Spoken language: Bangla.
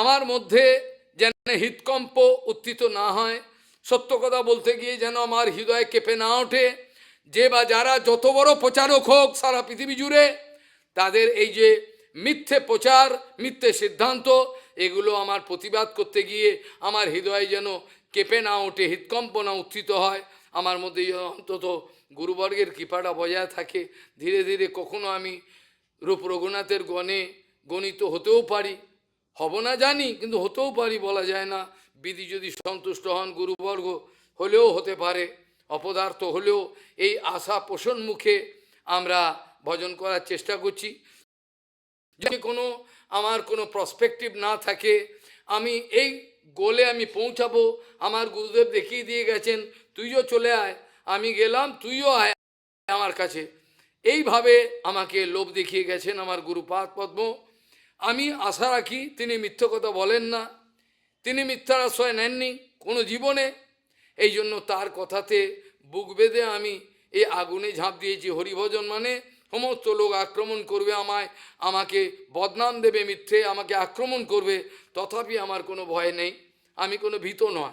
আমার মধ্যে যেন হৃৎকম্প উত্থিত না হয়। সত্য কথা বলতে গিয়ে যেন আমার হৃদয় কেঁপে না ওঠে। যে বা যারা যত বড় প্রচারক হোক সারা পৃথিবী জুড়ে, তাদের এই যে মিথ্যে প্রচার, মিথ্যে সিদ্ধান্ত, এগুলো আমার প্রতিবাদ করতে গিয়ে আমার হৃদয় যেন কেঁপে না ওঠে, হৃৎকম্প না উত্থিত হয়। আমার মধ্যে অন্তত গুরুবর্গের কৃপাটা বজায় থাকে। ধীরে ধীরে কখনো আমি রূপ রঘুনাথের গণে গণিত হতেও পারি। হব না জানি, কিন্তু হতেও পারি বলা যায় না। বিধি যদি সন্তুষ্ট হন গুরুবর্গ, হলেও হতে পারে। অপদার্থ হলেও এই আশা পোষণ মুখে আমরা ভজন করার চেষ্টা করছি। যদি কোনো, আমার কোনো প্রসপেক্টিভ না থাকে, আমি এই গোলে আমি পৌঁছাবো, আমার গুরুদেব দেখিয়ে দিয়ে গেছেন, তুইও চলে আয়, আমি গেলাম, তুইও আয় আমার কাছে। এইভাবে আমাকে লোভ দেখিয়ে গেছেন আমার গুরুপাদ পদ্ম। আমি আশা রাখি তিনি মিথ্যে কথা বলেন না। তিনি মিথ্যার আশ্রয় নেননি কোনো জীবনে। এই জন্য তার কথাতে বুক বেঁধে আমি এই আগুনে ঝাঁপ দিয়েছি। হরিভজন মানে সমস্ত লোক আক্রমণ করবে আমায়, আমাকে বদনাম দেবে মিথ্যে, আমাকে আক্রমণ করবে। তথাপি আমার কোনো ভয় নেই। আমি কোনো ভীত নয়।